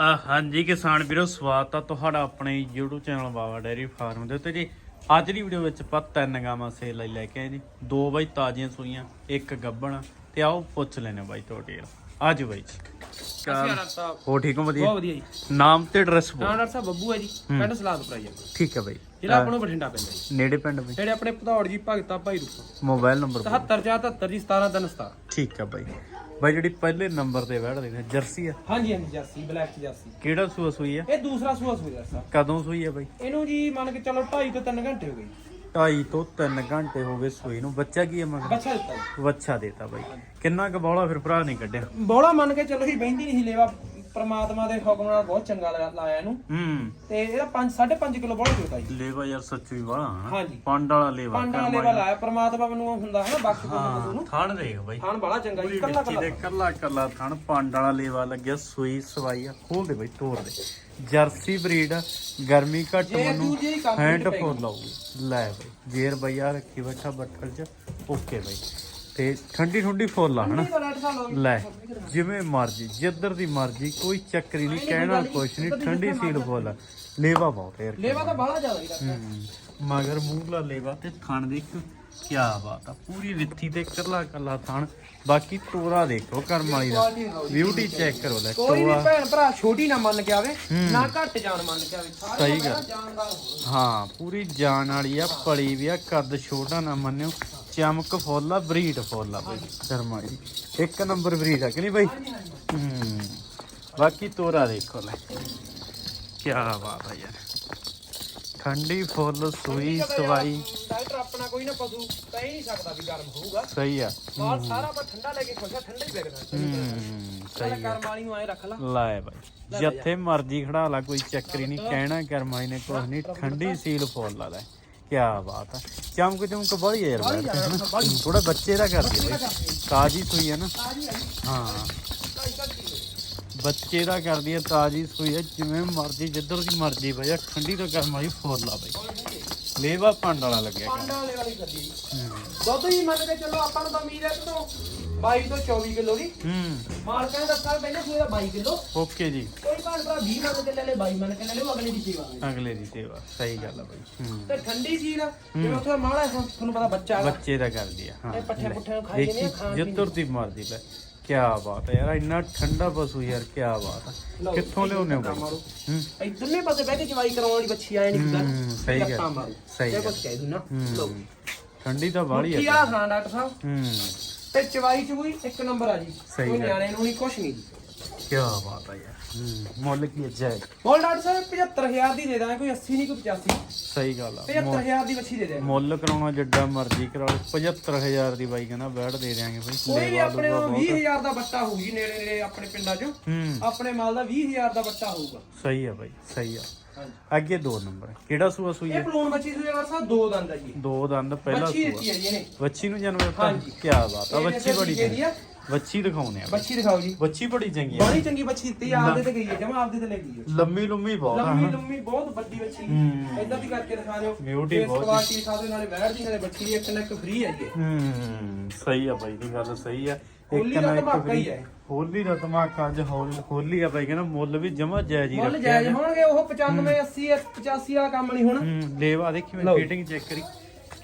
ਆ ਹਾਂਜੀ ਕਿਸਾਨ ਵੀਰੋ ਸਵਾਗਤ ਆ ਤੁਹਾਡਾ ਆਪਣੇ YouTube channel Baba dairy farm ਦੇ ਉੱਤੇ ਜੀ। ਅੱਜ ਦੀ ਵੀਡੀਓ ਵਿੱਚ ਆਪਾਂ ਤਿੰਨ ਗਾਵਾਂ ਸੇਲ ਲਈ ਲੈ ਕੇ ਆਏ ਜੀ। ਦੋ ਬਾਈ ਤਾਜ਼ੀਆਂ ਸੂਈਆਂ ਇੱਕ ਗੱਬਣ ਤੇ ਆਓ ਪੁੱਛ ਲੈਣੇ ਬਾਈ ਤੁਹਾਡੇ ਅੱਜ ਬਾਈ ਜੀ। ਹੋ ਠੀਕ ਹੋ ਵਧੀਆ ਬਹੁਤ ਵਧੀਆ ਜੀ। ਨਾਮ ਤੇ ਐਡਰੈਸ ਨਾਮ ਬੋਲ ਡਾਕਟਰ ਸਾਹਿਬ ਬੱਬੂ ਹੈ ਜੀ। ਪਿੰਡ ਸਲਾਦਪੁਰਾ ਜੀ। ਠੀਕ ਹੈ ਬਾਈ। ਜ਼ਿਲ੍ਹਾ ਆਪਣਾ ਬਠਿੰਡਾ ਪੈਂਦਾ ਜੀ। ਨੇੜੇ ਪਿੰਡ ਬਾਈ। ਜਿਹੜੇ ਆਪਣੇ ਭਦੌੜ ਜੀ ਭਗਤਾ ਭਾਈ ਰੂਪਾ। ਮੋਬਾਈਲ ਨੰਬਰ 74 ਜੀ 17 ਦਿਨ 17 ਠੀਕ ਹੈ ਬਾਈ। ਬਾਈ ਜਿਹੜੀ ਪਹਿਲੇ ਨੰਬਰ ਤੇ ਬੈਠ ਦੇ ਜਰਸੀ ਆ। ਹਾਂਜੀ ਹਾਂਜੀ ਜਰਸੀ ਬਲੈਕ ਜਰਸੀ। ਕਿਹੜਾ ਸੂਆ ਸੂਈ ਆ? ਇਹ ਦੂਸਰਾ ਸੂਆ ਸੂਆ ਡਾਕਟਰ ਸਾਹਿਬ ਕਦੋਂ ਸੂਈ ਆ ਬਾਈ? ਇਹਨੂੰ ਜੀ ਮੰਨ ਕੇ ਚਲੋ 2.5 ਤੋਂ 3 ਘੰਟੇ ਹੋ ਗਏ ਜੀ। ਤੋਂ 3 ਘੰਟੇ ਹੋ ਗਏ ਸੂਈ ਨੂੰ। ਬੱਚਾ ਕੀ ਮਗਰ ਬੱਚਾ ਦਿੱਤਾ ਜੀ। ਵੱਛਾ ਦੇਤਾ ਬਾਈ। ਕਿੰਨਾ ਕੁ ਬੌਲਾ ਫਿਰ ਭਰਾ ਨਹੀਂ ਕੱਢਿਆ? ਬੋਲਾ ਮੰਨ ਕੇ ਚਲੋ ਹੀ ਬਹਿੰਦੀ ਨਹੀਂ ਸੀ ਲੇਵਾ ਪ੍ਰਮਾਤਮਾ ਦੇ ਹੁਕਮ ਨਾਲ ਬਹੁਤ ਚੰਗਾ ਲਗਾ- ਲਾਇਆ ਇਹਨੂੰ। ਹੂੰ। ਤੇ ਇਹਦਾ 5 5.5 ਕਿਲੋ ਬੋਲਾ ਜੋਤਾ ਜੀ। ਲੇਵਾ ਯਾਰ ਸੱਚੀ ਵਾਲਾ ਹਾਂਜੀ। ਪੰਡ ਵਾਲਾ ਲੇਵਾ ਪੰਜ ਵਾਲਾ ਲਾਇਆ ਪ੍ਰਮਾਤਮਾ ਨੂੰ ਹੁੰਦਾ ਹੈ ਨਾ ਦੇ ਹਾਂ ਨੂੰ ਥਣ ਦੇਖ ਬਾਈ। ਖਾਣ ਬੜਾ ਚੰਗਾ ਜੀ ਕੱਲਾ ਕੱਲਾ ਦੇ ਕੱਲਾ ਕੱਲਾ ਥਣ ਪੰਡ ਵਾਲਾ ਲੇਵਾ ਲੱਗਿਆ ਸੂਈ ਸਵਾਈ ਆ ਖੋਲ ਦੇ ਬਾਈ ਤੋੜ ਦੇ। ਜਰਸੀ ਬਰੀਡ ਆ ਗਰਮੀ ਘੱਟ ਜੇ ਮਨੂੰ ਦੂਜੇ ਹੈਂਡ ਫੋਰ ਲਾਊਗੀ ਲੈ ਬਾਈ ਜੇਰ ਬਈਆ ਰੱਖੀ ਬੱਠਾ ਬੱਠਲ ਚ ਓਕੇ ਬਾਈ। ਤੇ ਠੰਡੀ ਠੰਡੀ ਫੁੱਲ ਆ ਹਨਾ? ਲੈ ਜਿਵੇਂ ਮਰਜ਼ੀ ਜਿੱਧਰ ਦੀ ਮਰਜ਼ੀ ਕੋਈ ਚੱਕਰੀ ਨਹੀਂ ਕਹਿਣਾ ਕੁਛ ਨਹੀਂ ਠੰਡੀ ਸੀਲ ਫੁੱਲ ਆ। ਲੇਵਾ ਬਹੁਤ ਹੈ ਯਾਰ ਲੇਵਾ ਤਾਂ ਬੜਾ ਜ਼ਿਆਦਾ। ਮਗਰ ਮੂਹਲਾ ਲੇਵਾ ਤੇ ਥਣ ਦੇਖ ਕੀ ਬਾਤ ਆ ਪੂਰੀ ਵਿੱਥੀ ਤੇ ਕੱਲਾ ਕੱਲਾ ਥਣ। ਬਾਕੀ ਤੋਰਾ ਦੇਖੋ ਕਰਮ ਵਾਲੀ ਦਾ। ਬਿਊਟੀ ਚੈੱਕ ਕਰੋ ਲੈ ਕੋਈ ਵੀ ਭੈਣ ਭਰਾ ਛੋਟੀ ਨਾ ਮੰਨ ਕੇ ਆਵੇ ਨਾ ਘੱਟ ਜਾਨ ਮੰਨ ਕੇ ਆਵੇ। ਸਾਰੇ ਸਹੀ ਗੱਲ। ਹਾਂ ਪੂਰੀ ਜਾਨ ਵਾਲੀ ਆ ਪਲੀ ਵੀ ਆ ਕੱਦ ਛੋਟਾ ਨਾ ਮੰਨਿਓ। ਚਮਕ ਫੁੱਲ ਆ ਬਰੀਡ ਫੁੱਲ ਆ ਬਈ। ਕਰਮਾ ਜੀ। ਇੱਕ ਨੰਬਰ ਬਰੀਡ ਆ ਕਿ ਨਹੀਂ ਬਾਈ? ਹੂੰ। ਬਾਕੀ ਤੋਰਾ ਦੇਖੋ ਲੈ। ਕੀ ਬਾਤ ਆ ਯਾਰ। ਠੰਡੀ ਫੁੱਲ ਸੂਈ ਸਵਾਈ। ਡਾਕਟਰ ਆਪਣਾ ਕੋਈ ਨਾ ਪਸ਼ੂ ਕਹਿ ਹੀ ਨਹੀਂ ਸਕਦਾ ਵੀ ਗਰਮ ਹੋਊਗਾ। ਸਹੀ ਆ। ਬਾਹਰ ਸਾਰਾ ਆਪਾਂ ਠੰਡਾ ਲੈ ਕੇ ਖੁਸ਼ਾ ਠੰਡਾ ਹੀ ਵੇਖਦਾ। ਹੂੰ ਚੱਲ ਕਰਮ ਵਾਲੀ ਨੂੰ ਐ ਰੱਖ ਲਾ। ਲਾਏ ਬਾਈ। ਜਿੱਥੇ ਮਰਜ਼ੀ ਖੜਾ ਲਾ ਕੋਈ ਚੱਕਰੀ ਨਹੀਂ। ਕਹਿਣਾ ਕਰਮਾਈ ਨੇ ਕੁਝ ਨਹੀਂ। ਠੰਡੀ ਸੀਲ ਫੁੱਲ ਲਾ ਲੈ। ਕੀ ਬਾਤ ਆ। ਚਮਕ ਚਮਕ ਬੜੀ ਯਾਰ ਥੋੜਾ ਬੱਚੇ ਦਾ ਕਰਦੀ ਬਾਈ। ਤਾਜੀ ਸੂਈ ਹੈ ਨਾ। ਹਾਂ। ਬੱਚੇ ਦਾ ਕਰਦੀ ਹੈ ਤਾਜੀ ਸੂਈ ਹੈ ਜਿਵੇਂ ਮਰਜ਼ੀ ਜਿੱਧਰ ਦੀ ਮਰਜ਼ੀ ਵਜਾ ਠੰਡੀ ਤੋਂ ਕਰਮਾਈ ਫੁੱਲ ਲਾ ਬਾਈ। ਲੇਵਾ ਪੰਡ ਵਾਲਾ ਲੱਗਿਆ ਕਰ ਪਾਂਡਾ ਵਾਲੇ ਵਾਲੀ ਗੱਡੀ। ਦੁੱਧ ਹੀ ਮੰਨ ਕੇ ਚੱਲੋ ਆਪਾਂ ਨੂੰ ਤਾਂ ਉਮੀਦ ਹੈ ਕਿ ਤੋਂ 22 ਤੋਂ 24 ਕਿਲੋ ਦੀ। ਹੂੰ। ਮਾਲਕਾਂ ਨੇ ਦੱਸਿਆ ਪਹਿਲੇ ਸੂਏ ਦਾ 22 ਕਿਲੋ। ਓਕੇ ਜੀ। ਕੋਈ ਭੈਣ ਭਰਾ 20 ਮੰਨ ਕੇ ਲੈ ਲੈ 22 ਮੰਨ ਕੇ ਲੈ ਲੈ ਉਹ ਅਗਲੇ ਦੀ ਸੇਵਾ ਹੈ। ਅਗਲੇ ਦੀ ਸੇਵਾ ਸਹੀ ਗੱਲ ਆ ਬਾਈ। ਹੂੰ। ਤੇ ਠੰਡੀ ਸੀ ਨਾ ਜਿਵੇਂ ਉੱਥੇ ਮਾੜਾ ਜਿਹਾ ਤੁਹਾਨੂੰ ਪਤਾ ਬੱਚਾ ਹੈਗਾ। ਬੱਚੇ ਦਾ ਕਰਦੀ ਆ ਹਾਂ। ਇਹ ਪੱਠੇ ਪੁੱਠੇ ਨੂੰ ਖਾਈ ਜਾਂਦੇ ਆ, ਖਾਣ ਦੇਖੀ ਜਿੱਧਰ ਦੀ। ਮਰਦੀ ਲੈ। ਕੀ ਬਾਤ ਹੈ ਯਾਰ ਇੰਨਾ ਠੰਡਾ ਪਸ਼ੂ ਯਾਰ ਕੀ ਬਾਤ ਹੈ ਲਓ, ਕਿੱਥੋਂ ਲਿਆਉਨੇ ਹੋ ਬਾਈ? ਮਾਰੋ। ਹੂੰ। ਇਧਰਲੇ ਪਾਸੇ ਬਹਿ ਕੇ ਚਵਾਈ ਕਰਾਉਣ ਵਾਲੀ ਬੱਚੀ ਆਏ ਨਹੀਂ ਹੂੰ, ਸਹੀ ਗੱਲ। ਸਹੀ ਗੱਲ। ਕੁਝ ਕਹਿ ਦੂੰ ਨਾ ਲਓ। ਹੂੰ ਠੰਡੀ ਤਾਂ ਬਾਹਲੀ ਕੀ ਆ ਆ ਖਾਂ ਡਾਕਟਰ ਸਾਹਿਬ। ਹੂੰ। ਤੇ ਚਵਾਈ ਚ ਕੋਈ ਇੱਕ ਨੰਬਰ ਆ ਜੀ। ਸਹੀ ਕੋਈ ਗੱਲ। ਨਿਆਣੇ ਨੂੰ ਨਹੀਂ ਕੁਛ ਨਹੀਂ। ਜੀ ਕੀ ਬਾਤ ਹੈ ਯਾਰ। ਹੂੰ ਮੁੱਲ ਕੀ ਹੈ ਜੈ। ਬੋਲ ਡਾਕਟਰ ਸਾਹਿਬ 75000 ਦੀ ਦੇ ਦਾਂ ਕੋਈ 80 ਨਹੀਂ ਕੋਈ 85 ਸਹੀ ਗੱਲ ਆ। 75000 ਦੀ ਬੱਚੀ ਦੇ ਦੇ ਮੁੱਲ ਕਰਾਉਣਾ ਜਿੱਡਾ ਮਰਜ਼ੀ ਕਰਾ ਲਓ। 75000 ਦੀ ਬਾਈ ਕਹਿੰਦਾ ਬੈਠ ਦੇ ਦਿਆਂਗੇ ਬਾਈ। ਕੋਈ ਵੀ ਆਪਣੇ ਕੋਲ 20000 ਦਾ ਬੱਚਾ ਹੋਊ ਜੀ ਨੇੜੇ ਨੇੜੇ ਆਪਣੇ ਪਿੰਡਾਂ 'ਚ। ਹੂੰ। ਆਪਣੇ ਮਾਲ ਦਾ 20000 ਦਾ ਬੱਚਾ ਹੋਊਗਾ। ਸਹੀ ਆ ਬਾਈ ਸਹੀ ਆ। ਅੱਗੇ ਦੋ ਨੰਬਰ ਕਿਹੜਾ ਸੂਆ ਸੂਈ ਇਹ ਹੈ ਪਲੂਣ ਬੱਚੀ ਸੂਏ ਸਾਹਿਬ ਦੋ ਦੰਦ ਆ ਜੀ। ਦੋ ਦੰਦ ਪਹਿਲਾ ਬੱਚੀ ਦਿੱਤੀ ਹੈ ਜੀ ਇਹਨੇ। ਬੱਚੀ ਨੂੰ ਜਨਮ ਦਿੱਤਾ? ਹਾਂਜੀ। ਕੀ ਬਾਤ ਆ ਇਹ ਬੱਚੀ ਬੜੀ ਜਿਹੜੀ ਚੰਗੀ ਆ ਬੱਚੀ ਦਿਖਾਉਨੇ ਆ। ਬੱਚੀ ਦਿਖਾਓ ਜੀ। ਬੱਚੀ ਬੜੀ ਚੰਗੀ ਆ ਬੜੀ ਚੰਗੀ ਬੱਚੀ ਦਿੱਤੀ ਆ ਆਪਦੇ ਤੇ ਗਈ ਹੈ ਜਮਾ ਆਪਦੇ ਤੇ ਲੈ ਗਈ ਹੈ। ਲੰਮੀ ਲੰਮੀ ਬਹੁਤ ਆ ਲੰਮੀ ਹਨਾ? ਲੰਮੀ ਬਹੁਤ ਵੱਡੀ ਬੱਚੀ ਹੂੰ। ਇਦਾਂ ਦੀ ਕਰਕੇ ਦਿਖਾ ਦਿਓ। Beauty ਬਹੁਤ ਕੁਆਲਿਟੀ ਦਿਖਾ ਦਿਓ ਨਾਲੇ ਬੈਠ ਦੀ ਨਾਲੇ ਬੱਚੀ ਦੀ ਇੱਕ ਨਾ ਇੱਕ ਫ੍ਰੀ ਹੈ। ਜੀ। ਹੂੰ ਸਹੀ ਆ ਬਾਈ ਦੀ ਗੱਲ ਸਹੀ ਆ। ਹੋਲੀ ਦਾ ਧਮਾਕਾ ਹੀ ਹੈ। ਹੋਲੀ ਦਾ ਧਮਾਕਾ ਅੱਜ ਹੋਲ- ਹੋਲੀ ਆ ਬਾਈ ਕਹਿੰਦਾ ਮੁੱਲ ਵੀ ਜਮਾ ਜਾਇਜ਼ ਹੀ ਮੁੱਲ ਰੱਖਿਆ ਜਾਇਜ਼ ਹੋਣਗੇ ਉਹ 95 80 85 ਵਾਲਾ ਕੰਮ ਨਹੀਂ ਹੋਣਾ। ਹੂੰ ਲੇਵਾ ਦੇਖੀ ਮੈਂ ਲਓ। ਫਿਟਿੰਗ ਚੈੱਕ ਕਰੀ।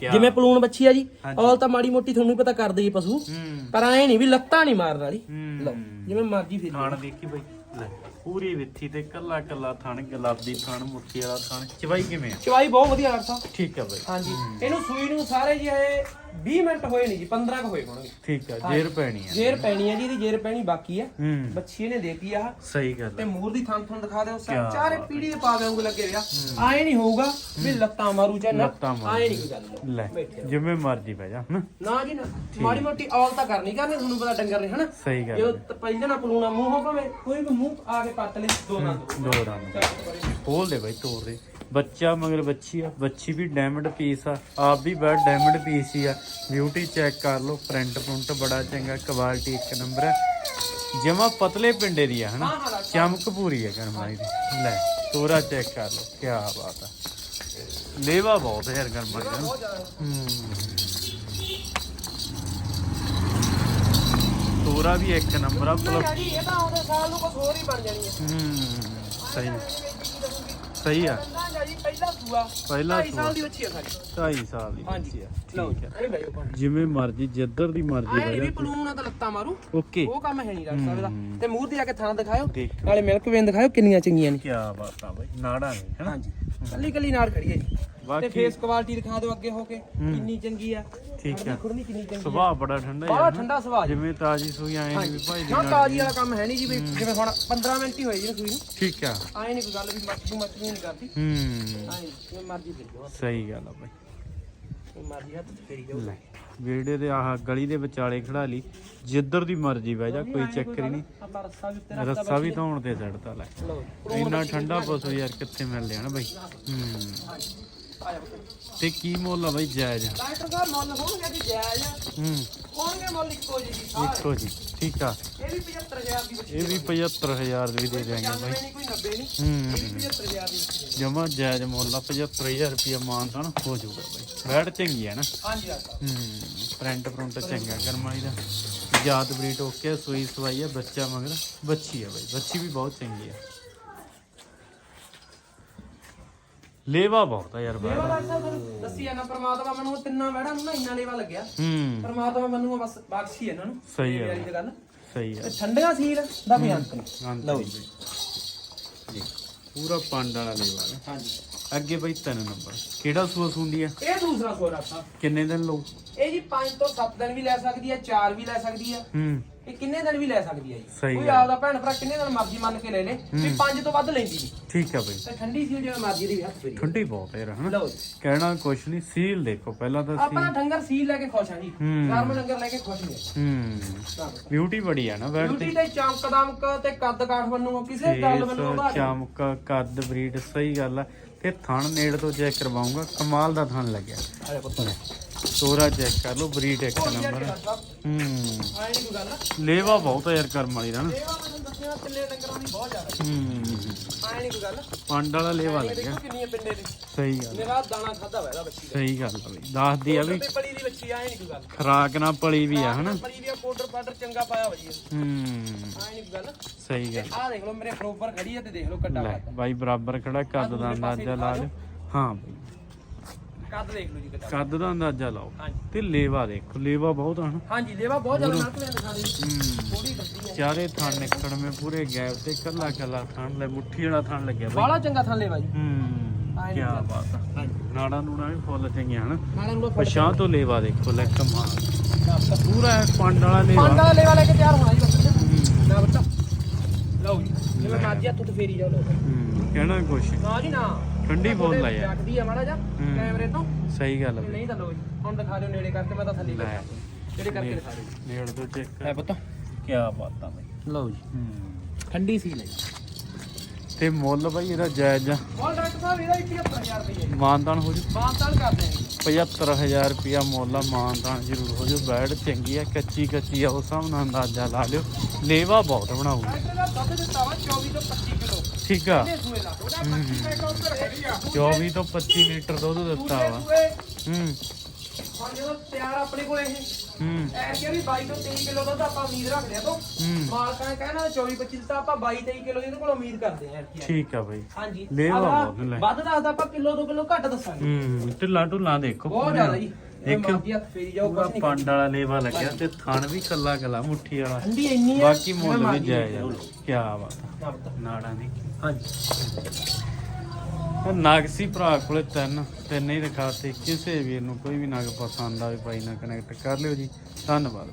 ਜਿਵੇਂ ਪਲੂਣ ਬੱਚੀ ਆ ਜੀ। ਔਲ ਤਾਂ ਮਾੜੀ ਮੋਟੀ ਤੁਹਾਨੂੰ ਪਤਾ ਕਰਦੇ ਜੀ ਪਸ਼ੂ ਹੂੰ। ਪਰ ਐ ਨਹੀਂ ਵੀ ਲੱਤਾਂ ਨਹੀਂ ਮਾਰਨ ਵਾਲੀ। ਹੂੰ। ਲਓ ਜਿਵੇਂ ਮਰਜ਼ੀ ਫਿਰ ਥਾਣ ਦੇਖੀ ਬਾਈ ਲੈ ਪੂਰੀ ਵਿੱਥੀ ਤੇ ਕੱਲਾ ਕੱਲਾ ਥਣ ਗੁਲਾਬੀ ਥਣ ਮੁੱਠੀ ਵਾਲਾ ਥਣ। ਚਵਾਈ ਕਿਵੇਂ ਆ? ਚਵਾਈ ਬਹੁਤ ਵਧੀਆ ਸਾਹਿਬ ਠੀਕ ਆ ਬਾਈ ਹਾਂਜੀ। ਇਹਨੂੰ ਸੂਈ ਨੂੰ ਸਾਰੇ ਜੀ ਇਹ 20 ਮਿੰਟ ਹੋਏ ਨਹੀਂ ਜੀ 15 ਕੁ ਹੋਏ ਹੋਣਗੇ। ਠੀਕ ਆ ਜੇਰ ਪੈਣੀ ਆ। ਜੇਰ ਪੈਣੀ ਹੈ ਜੀ ਇਹਦੀ ਜੇਰ ਪੈਣੀ ਬਾਕੀ ਆ। ਹੂੰ। ਬੱਚੀ ਇਹਨੇ ਦੇਤੀ ਆ। ਸਹੀ ਗੱਲ ਤੇ ਆ ਮੂਰ ਦੀ ਥਾਂ ਤੁਹਾਨੂੰ ਦਿਖਾ ਦਿਓ ਕਿਆ ਚਾਰੇ ਪੀੜੀ ਦੇ ਪਾ ਦੇਉਂਗੇ ਲੱਗੇ ਰਿਹਾ ਆਏ ਨਹੀਂ ਹੋਊਗਾ ਵੀ ਲੱਤਾਂ ਮਾਰੂ ਚਾਹੇ ਨਾ ਲੱਤਾਂ ਮਾਰੂ। ਆਏ ਨਹੀਂ ਕੋਈ ਗੱਲ ਲੈ ਬੈਠੇ ਰਹੋ। ਜਿਵੇਂ ਮਰਜ਼ੀ ਬਹਿ ਜਾ ਹਨਾ? ਨਾ ਜੀ ਨਾ ਮਾੜੀ ਮੋਟੀ ਔਲ ਤਾਂ ਕਰਨੀ ਕਰਨੀ ਤੁਹਾਨੂੰ ਪਤਾ ਡੰਗਰ ਨੇ ਹਨਾ? ਸਹੀ ਗੱਲ ਜੋ ਆ। ਪਹਿਲਾਂ ਨਾ ਪਲੂਣਾ ਮੂੰਹ ਭਾਵੇਂ ਕੋਈ ਵੀ ਮੂੰਹ ਆ ਕੇ ਪੱਟ ਲੈ ਦੋ ਨਾ ਦੋ ਦੋ ਖੋਲ ਦੇ ਬਾਈ ਤੋੜ ਦੇ। ਬੱਚਾ ਮਗਰ ਬੱਚੀ ਆ ਬੱਚੀ ਵੀ ਡਾਇਮੰਡ ਪੀਸ ਆ ਆਪ ਵੀ ਬੜਾ ਡਾਇਮੰਡ ਪੀਸ ਹੀ ਆ। ਬਿਊਟੀ ਚੈੱਕ ਕਰ ਲਓ ਪ੍ਰਿੰਟ ਪ੍ਰਿੰਟ ਬੜਾ ਚੰਗਾ ਕੁਆਲਿਟੀ ਇੱਕ ਨੰਬਰ ਹੈ ਜਮਾ ਪਤਲੇ ਪਿੰਡੇ ਦੀ ਆ ਹਨਾ? ਚਮਕ ਪੂਰੀ ਹੈ ਗਰਮਾਈ ਦੀ। ਲੈ ਤੋਰਾ ਚੈੱਕ ਕਰ ਲਓ ਕੀ ਬਾਤ ਆ। ਲੇਵਾ ਬਹੁਤ ਹੈ ਗਰਮਾਈ ਦਾ ਤੋਰਾ ਵੀ ਇੱਕ ਨੰਬਰ ਆ ਨਹੀਂ ਪਲੋ ਆ ਜੀ ਇਹ ਤਾਂ ਆਉਂਦੇ ਸਾਲ ਨੂੰ ਕੁਝ ਹੋਰ ਹੀ ਬਣ ਜਾਣੀ ਹੈ ਹੂੰ ਸਹੀ। ਸਹੀ ਆ। ਜਾ ਜੀ ਪਹਿਲਾ ਸੂਆ। ਪਹਿਲਾ 2.5 ਸਾਲ ਦੀ ਬੱਚੀ ਆ ਸਾਡੀ। 2.5 ਸਾਲ ਦੀ ਹਾਂਜੀ। ਬੱਚੀ ਆ। ਲਓ ਜੀ ਆ ਪਾਣੀ। ਜਿਵੇਂ ਮਰਜ਼ੀ ਜਿੱਧਰ ਦੀ ਮਰਜ਼ੀ ਆਏ ਵੀ ਪਲੂਣ ਨਾਲ ਤਾਂ ਲੱਤਾਂ ਮਾਰੂ। ਓਕੇ। ਉਹ ਕੰਮ ਹੈ ਨਹੀਂ ਡਾਕਟਰ ਸਾਹਿਬ ਦਾ। ਤੇ ਮੂੰਹ ਤੇ ਜਾ ਕੇ ਥਾਂ ਦਿਖਾਓ ਦੇਖ ਨਾਲੇ ਮਿਲਕ ਵੇਨ ਦਿਖਾਓ ਕਿੰਨੀਆਂ ਚੰਗੀਆਂ ਨੇ। ਕੀ ਬਾਤ ਆ ਬਈ ਨਾੜਾ ਨਹੀਂ ਹੈਨਾ ਹਾਂਜੀ। ਕੱਲੀ ਕੱਲੀ ਨਾਲ ਖੜੀ ਹੈ ਜੀ। ਤੇ ਬਾਕੀ ਫੇਸ ਕੁਆਲਿਟੀ ਦਿਖਾ ਦਿਓ ਅੱਗੇ ਹੋ ਕੇ। ਕਿੰਨੀ ਚੰਗੀ ਆ। ਠੀਕ ਆ। ਖੁਰਨੀ ਕਿੰਨੀ ਚੰਗੀ ਸੁਭਾਅ ਬੜਾ ਠੰਡਾ ਬੜਾ ਯਾਰ ਠੰਡਾ ਸੁਭਾਅ ਜੀ। ਜਿਵੇਂ ਤਾਜੀ ਸੂਈ ਆਏ ਨਹੀਂ ਵੀ ਭਾਈ ਦੀ ਨਾ ਤਾਜੀ ਵਾਲਾ ਕੰਮ ਹੈ ਨਹੀਂ ਜੀ ਵੀ ਜਿਵੇਂ ਹੁਣ 15 ਮਿੰਟ ਹੀ ਹੋਏ ਜੀ ਸੂਈ ਨੂੰ। ਠੀਕ ਆ। ਆਏ ਨਹੀਂ ਕੋਈ ਗੱਲ ਵੀ ਮੱਛੀ ਮੱਛੀ ਨਹੀਂ ਕਰਦੀ। ਹੂੰ। ਆਏ ਜਿਵੇਂ ਮਰਜ਼ੀ ਫਿਰ ਜਾਓ। ਸਹੀ ਗੱਲ ਆ ਬਈ। ਜਿਵੇਂ ਮਰਜ਼ੀ ਹੱਥ ਚ ਫੇਰੀ ਜਾਓ। ਵੀਡੀਓ ਦੇ ਆਹ ਗਲੀ ਦੇ ਵਿਚਾਲੇ ਖੜਾ ਲਈ। ਜਿੱਧਰ ਦੀ ਮਰਜ਼ੀ ਬਹਿ ਜਾ ਕੋਈ ਚੱਕਰ ਹੀ ਨਹੀਂ। ਆਪਾਂ ਰੱਸਾ ਵੀ ਉੱਤੇ ਰੱਖਦਾ ਰੱਸਾ ਵੀ ਧੌਣ ਤੇ ਛੱਡਤਾ ਲੈ। ਲਓ ਇੰਨਾ ਠੰਡਾ ਪਸ਼ੂ ਯਾਰ ਕਿੱਥੇ ਮਿਲਦੇ ਹਨ ਬਈ। ਹੂੰ। ਤੇ ਕੀ ਮੁੱਲ ਆ ਬਈ ਜਾਇਜ਼? ਡਾਕਟਰ ਸਾਹਿਬ ਮੁੱਲ ਹੋਣਗੇ ਜੀ ਜਾਇਜ਼। ਹੂੰ। ਹੋਣਗੇ ਮੁੱਲ ਇੱਕੋ ਜੀ ਸਾਰੇ। ਇੱਕੋ ਜੀ ਠੀਕ ਆ। ਇਹ ਵੀ 75000 ਦੀ ਇਹ ਵੀ 75000 ਦੀ ਦੇ ਦਿਆਂਗੇ 95 ਬਾਈ। ਨਹੀਂ ਕੋਈ 90 ਨਹੀਂ। ਹੂੰ। ਇਹ ਵੀ 75000 ਦੀ ਬੱਚੀ ਜਮਾ ਜਾਇਜ਼ ਮੁੱਲ ਆ 75000 ਰੁਪਏ ਮਾਨਤਾਨ ਹੋ ਜਾਊਗਾ ਬਾਈ। ਬੈਡ ਚੰਗੀ ਹੈ ਨਾ। ਹਾਂਜੀ ਡਾਕਟਰ ਹੂੰ ਪ੍ਰਿੰਟ ਪ੍ਰਿੰਟ ਚੰਗਾ ਗਰਮਾਈ ਦਾ। ਜਾਤ ਬਰੀਟ ਓਕੇ ਸੂਈ ਸਵਾਈ ਆ ਬੱਚਾ ਮਗਰ। ਬੱਚੀ ਆ ਬਾਈ ਬੱਚੀ ਵੀ ਬਹੁਤ ਚੰਗੀ ਆ। ਲੇਵਾ ਬਹੁਤ ਆ ਯਾਰ ਲੇਵਾ ਬਾਹਰ। ਡਾਕਟਰ ਸਾਹਿਬ ਤੁਹਾਨੂੰ ਦੱਸੀ ਜਾਣਾ ਪ੍ਰਮਾਤਮਾ ਮੈਨੂੰ ਉਹ ਤਿੰਨਾਂ ਵੜਾਂ ਨੂੰ ਨਾ ਇੰਨਾ ਲੇਵਾ ਲੱਗਿਆ। ਹੂੰ। ਪ੍ਰਮਾਤਮਾ ਮੈਨੂੰ ਬਸ ਬਖਸ਼ੀ ਇਹਨਾਂ ਨੂੰ। ਸਹੀ ਆ। ਵਾਲੀ ਤਾਂ ਗੱਲ। ਸਹੀ ਆ। ਤੇ ਠੰਡੀਆਂ ਸੀਲ ਦਾ ਵੀ ਅੰਤ ਨਹੀਂ ਲਓ ਜੀ। ਬਈ। ਜੀ। ਪੂਰਾ ਪੰਡ ਵਾਲਾ ਲੇਵਾ ਹਾਂਜੀ। ਅੱਗੇ ਬਈ ਤਿੰਨ ਨੰਬਰ। ਕਿਹੜਾ ਸੂਆ ਸੁੰਡੀ ਆ? ਇਹ ਦੂਸਰਾ ਸੋਰਾ ਸਾਹਿਬ ਕਿੰਨੇ ਦਿਨ ਲਊ? ਇਹ ਜੀ 5 ਤੋਂ 7 ਦਿਨ ਵੀ ਲੈ ਸਕਦੀ ਹੈ 4 ਵੀ ਲੈ ਸਕਦੀ ਹੈ ਹੂੰ। ਇਹ ਕਿੰਨੇ ਦਿਨ ਵੀ ਲੈ ਸਕਦੀ ਹੈ ਜੀ। ਸਹੀ ਕੋਈ ਗੱਲ। ਆਪਦਾ ਭੈਣ ਭਰਾ ਕਿੰਨੇ ਦਿਨ ਮਰਜ਼ੀ ਮੰਨ ਕੇ ਲੈ ਲੇ ਵੀ 5 ਤੋਂ ਵੱਧ ਲੈਂਦੀ ਨਹੀਂ। ਠੀਕ ਆ ਬਈ। ਤੇ ਠੰਡੀ ਸੀ ਜਿਵੇਂ ਮਰਜ਼ੀ ਦੀ ਹੱਥ ਫੇਰੀ। ਠੰਡੀ ਬਹੁਤ ਹੈ ਯਾਰ ਹਨਾ? ਲਓ ਜੀ। ਕਹਿਣਾ ਕੁਛ ਨਹੀਂ ਸੀਲ ਦੇਖੋ ਪਹਿਲਾਂ ਤਾਂ ਆਪਣਾ ਡੰਗਰ ਸੀਲ ਲੈ ਕੇ ਖੁਸ਼ ਹਾਂ ਜੀ। ਹੂੰ। ਡੰਗਰ ਲੈ ਕੇ ਖੁਸ਼ ਨਹੀਂ ਹੂੰ। ਬਿਊਟੀ ਬੜੀ ਆ ਨਾ ਬੈਡ ਤੇ ਬਿਊਟੀ ਤੇ ਦਮਕ ਤੇ ਕੱਦ ਕਾਠ ਵੱਲੋਂ ਕਿਸੇ ਗੱਲ ਵੱਲੋਂ ਉਹਦਾ ਚਮਕ ਕੱਦ ਬਰੀਡ ਸਹੀ ਗੱਲ ਆ। ਤੇ ਥਣ ਨੇੜ ਤੋਂ ਚੈੱਕ ਕਰਵਾਉਂਗਾ। ਕਮਾਲ ਦਾ ਥਣ ਲੱਗਿਆ। ਆਲੇ ਪੁੱਤ ਤੋਰਾ ਚੈੱਕ ਕਰ ਲਓ ਬਰੀਡ ਇੱਕ ਨੰਬਰ ਹੂੰ। ਲੇਵਾ ਬਹੁਤ ਯਾਰ ਕਰਮ ਵਾਲੀ ਨਾ। ਇਹ ਵਾ ਮੈਂ ਤੁਹਾਨੂੰ ਦੱਸਿਆ ਤਿੰਨੇ ਡੰਗਰਾਂ ਦੀ ਬਹੁਤ ਜ਼ਿਆਦਾ। ਹੂੰ ਆਏ ਨਹੀਂ ਕੋਈ ਗੱਲ। ਪੰਡ ਵਾਲਾ ਲੇਵਾ ਇਹ ਲੱਗਿਆ ਦੇਖੋ ਕਿੰਨੀਆਂ ਪਿੰਡੇ ਦੀ ਸਹੀ ਗੱਲ। ਮੇਰਾ ਦਾਣਾ ਖਾਦਾ ਹੋਇਆ ਇਹਦਾ ਬੱਚੀ ਦਾ। ਸਹੀ ਗੱਲ ਆ ਬਈ। ਦੱਸਦੀ ਆ ਵੀ ਤੇ ਪਲੀ ਦੀ ਬੱਚੀ ਆਏ ਨਹੀਂ ਕੋਈ ਗੱਲ। ਖਰਾਕ ਨਾਲ ਪਲੀ ਵੀ ਆ ਹਨਾ? ਪਲੀ ਦੀ ਪਾਊਡਰ ਪਾਊਡਰ ਚੰਗਾ ਪਾਇਆ ਹੋਈ ਹੂੰ। ਆਏ ਨਹੀਂ ਕੋਈ ਗੱਲ। ਸਹੀ ਗੱਲ। ਆਹ ਦੇਖ ਲਓ ਮੇਰੇ ਬਰੋਬਰ ਖੜੀ ਹੈ ਤੇ ਦੇਖ ਲਓ ਕੱਡਾ ਲੈ ਬਾਈ ਬਰਾਬਰ ਖੜਾ ਕੱਦ ਦਾ ਅੰਦਾਜ਼ਾ ਲਾ ਲਿਓ। ਹਾਂ ਬਈ। ਕੱਦ ਦੇਖ ਲਓ ਜੀ ਕੱਡਾ ਕੱਦ ਦਾ ਅੰਦਾਜ਼ਾ ਲਾਓ। ਹਾਂਜੀ। ਤੇ ਲੇਵਾ ਦੇਖੋ ਲੇਵਾ ਬਹੁਤ ਆ ਹਨਾ ਹਾਂਜੀ ਲੇਵਾ ਬਹੁਤ ਜ਼ਿਆਦਾ ਨਰਕ ਲੈਣ ਦਿਖਾ ਦੇ ਹੂੰ। ਥੋੜੀ ਗੱਡੀ ਹੈ। ਚਾਰੇ ਥਣ ਨਿਕੜ ਮੇ ਪੂਰੇ ਗੈਪ ਤੇ ਕੱਲਾ ਕੱਲਾ ਥਣ ਲੈ ਮੁੱਠੀ ਵਾਲਾ ਥਣ ਲੱਗਿਆ ਬਈ। ਬਾਲਾ ਚੰਗਾ ਥਾਂ ਲੇਵਾ ਜੀ। ਹੂੰ ਕੀ ਬਾਤ ਆ। ਹਾਂਜੀ। ਨਾੜਾ ਨੂੜਾ ਵੀ ਫੁੱਲ ਚੰਗੀਆਂ ਹਨ। ਨਾਲੇ ਨੂੰ ਪਛਾਂ ਤੋਂ ਲੇਵਾ ਦੇਖੋ ਲੈ ਕਮਾਲ। ਪੂਰਾ ਪੰਡ ਵਾਲਾ ਲੇਵਾ। ਵਾਲਾ ਲੇਵਾ ਲੈ ਕੇ ਤਿਆਰ ਹੋਣਾ ਜੀ ਨਾ ਬੱਚਾ। ਲਓ ਜੀ। ਜਿਵੇਂ ਮਰਜ਼ੀ ਹੱਥ ਤੋਂ ਫੇਰੀ ਜਾਓ ਲਓ। ਹੂੰ ਕਹਿਣਾ ਕੁਛ। ਨਾ ਜੀ ਨਾ। ਠੰਡੀ ਬੋਲ ਆ। ਯਾਰ ਜਗਦੀ ਆ ਮਾੜਾ ਜਾ ਹੂੰ। ਕੈਮਰੇ ਤੋਂ। ਸਹੀ ਗੱਲ ਆ ਨਹੀਂ ਤਾਂ ਲਓ ਜੀ ਹੁਣ ਦਿਖਾ ਦਿਓ ਨੇੜੇ ਕਰਕੇ ਮੈਂ ਤਾਂ ਥੱਲੇ ਲੈ ਨੇੜੇ ਕਰਕੇ ਦਿਖਾ ਦਿਓ ਨੇੜ ਤੋਂ ਚੈੱਕ ਲੈ ਪੁੱਤ ਕੀ ਬਾਤ ਆ ਬਈ। ਲਓ ਜੀ। ਠੰਡੀ ਸੀ ਲਈ ਤੇ ਮੁੱਲ ਬਈ ਇਹਦਾ ਜਾਇਜ਼ ਆ। ਬੋਲ ਡਾਕਟਰ ਸਾਹਿਬ ਇਹਦਾ 71000 ਰੁਪਏ ਮਾਨਦਾਨ ਹੋ ਜੂ। ਬਾਤਾਂ ਕਰਦੇ ਹਾਂ 75000 ਰੁਪਿਆ ਮੁੱਲ ਆ ਮਾਨਦਾਨ ਜ਼ਰੂਰ ਹੋ ਜੂ। ਬੈਡ ਚੰਗੀ ਆ ਕੱਚੀ ਕੱਚੀ ਆ ਉਸ ਹਿਸਾਬ ਨਾਲ ਅੰਦਾਜ਼ਾ ਲਾ ਲਿਓ। ਲੇਵਾ ਬਹੁਤ ਬਣਾਊ ਡਾਕਟਰ ਦਾ ਦੁੱਧ ਦਿੱਤਾ ਵਾ 24 ਤੋਂ 25 ਕਿਲੋ। ਠੀਕ ਆ। ਇਹਨੇ ਸੂਏ ਲਾ ਉਹਦਾ 25 ਪੈਕਾ ਉੱਪਰ ਹੈਗੀ ਆ 24 ਤੋਂ 25 ਲੀਟਰ ਦੁੱਧ ਦਿੱਤਾ ਵਾ। ਹੂੰ। ਹੁਣ ਜਦੋਂ ਤਿਆਰ ਆਪਣੇ ਕੋਲ ਇਹ ਹੂੰ। ਐ ਕਿ ਵੀ 22 ਤੋਂ 23 ਕਿਲੋ ਦੁੱਧ ਆਪਾਂ ਉਮੀਦ ਰੱਖਦੇ ਆ ਤੋਂ ਮਾਲਕਾਂ ਨੇ ਕਹਿਣਾ 24 25 ਤਾਂ ਆਪਾਂ 22 23 ਕਿਲੋ ਇਹਦੇ ਕੋਲ ਉਮੀਦ ਕਰਦੇ ਆ। ਠੀਕ ਆ ਬਈ ਹਾਂਜੀ ਅਗਲਾ ਬਹੁਤ ਲੈ। ਵੱਧ ਦੱਸਦਾ ਆਪਾਂ ਕਿਲੋ ਦੋ ਕਿਲੋ ਘੱਟ ਦੱਸਾਂਗੇ। ਹੂੰ ਢਿੱਲਾ ਢੁੱਲਾ ਦੇਖੋ ਬਹੁਤ ਜ਼ਿਆਦਾ ਜੀ। ਇੱਕ ਪੂਰਾ ਪੰਡ ਵਾਲਾ ਲੇਵਾ ਲੱਗਿਆ ਤੇ ਥਣ ਵੀ ਕੱਲਾ ਕੱਲਾ ਮੁੱਠੀ ਵਾਲਾ। ਬਾਕੀ ਮੁੱਲ ਵੀ ਜਾਇਜ਼ ਆ। ਕੀ ਬਾਤ ਆ। ਨਾ ਪਤਾ। ਨਾੜਾ ਨਹੀਂ ਹਾਂਜੀ ਭਰਾ ਕੋਲੇ ਤਿੰਨ ਤਿੰਨ ਹੀ ਦਿਖਾਤੇ ਕਿਸੇ ਵੀਰ ਨੂੰ ਕੋਈ ਵੀ ਨਗ ਪਸੰਦ ਆਵੇ, ਭਾਈ ਨਾਲ ਕਨੈਕਟ ਕਰ ਲਿਓ ਜੀ। ਧੰਨਵਾਦ।